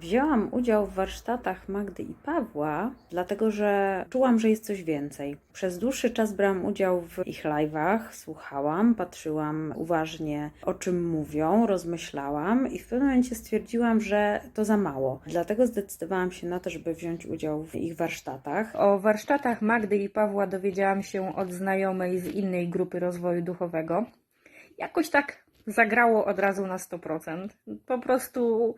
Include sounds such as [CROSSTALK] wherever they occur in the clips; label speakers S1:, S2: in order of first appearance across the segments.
S1: Wzięłam udział w warsztatach Magdy i Pawła, dlatego że czułam, że jest coś więcej. Przez dłuższy czas brałam udział w ich live'ach, słuchałam, patrzyłam uważnie, o czym mówią, rozmyślałam i w pewnym momencie stwierdziłam, że to za mało. Dlatego zdecydowałam się na to, żeby wziąć udział w ich warsztatach.
S2: O warsztatach Magdy i Pawła dowiedziałam się od znajomej z innej grupy rozwoju duchowego. Jakoś tak zagrało od razu na 100%. Po prostu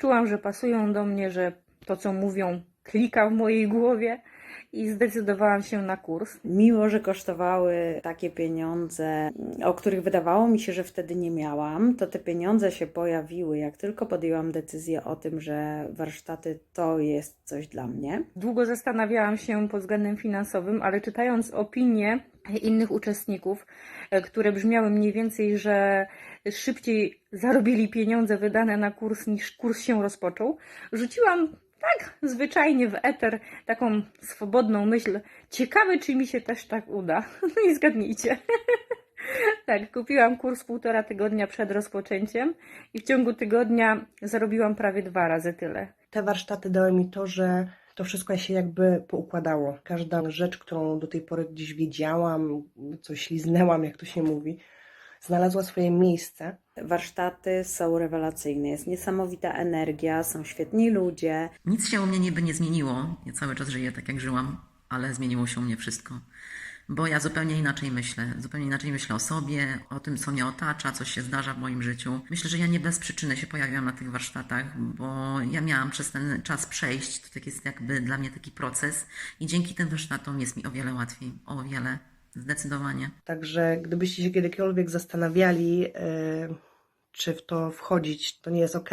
S2: czułam, że pasują do mnie, że to, co mówią, klika w mojej głowie i zdecydowałam się na kurs.
S1: Mimo, że kosztowały takie pieniądze, o których wydawało mi się, że wtedy nie miałam, to te pieniądze się pojawiły, jak tylko podjęłam decyzję o tym, że warsztaty to jest coś dla mnie.
S2: Długo zastanawiałam się pod względem finansowym, ale czytając opinie innych uczestników, e, które brzmiały mniej więcej, że szybciej zarobili pieniądze wydane na kurs niż kurs się rozpoczął, rzuciłam tak zwyczajnie w eter taką swobodną myśl. Ciekawe, czy mi się też tak uda. [LAUGHS] No i zgadnijcie. [LAUGHS] Tak, kupiłam kurs półtora tygodnia przed rozpoczęciem i w ciągu tygodnia zarobiłam prawie dwa razy tyle.
S3: Te warsztaty dały mi to, że to wszystko się jakby poukładało. Każda rzecz, którą do tej pory gdzieś wiedziałam, coś liznęłam, jak to się mówi, znalazła swoje miejsce.
S1: Warsztaty są rewelacyjne, jest niesamowita energia, są świetni ludzie.
S4: Nic się u mnie niby nie zmieniło. Ja cały czas żyję tak, jak żyłam, ale zmieniło się u mnie wszystko. Bo ja zupełnie inaczej myślę. Zupełnie inaczej myślę o sobie, o tym, co mnie otacza, co się zdarza w moim życiu. Myślę, że ja nie bez przyczyny się pojawiłam na tych warsztatach, bo ja miałam przez ten czas przejść. To tak jest jakby dla mnie taki proces i dzięki tym warsztatom jest mi o wiele łatwiej. O wiele. Zdecydowanie.
S3: Także gdybyście się kiedykolwiek zastanawiali, yy, czy w to wchodzić, to nie jest ok,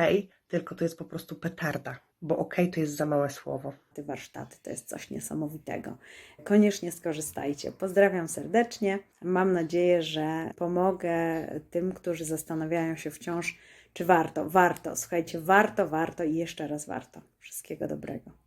S3: tylko to jest po prostu petarda, bo ok to jest za małe słowo.
S1: Te warsztaty to jest coś niesamowitego. Koniecznie skorzystajcie. Pozdrawiam serdecznie. Mam nadzieję, że pomogę tym, którzy zastanawiają się wciąż, czy warto. Warto, słuchajcie, warto, warto i jeszcze raz warto. Wszystkiego dobrego.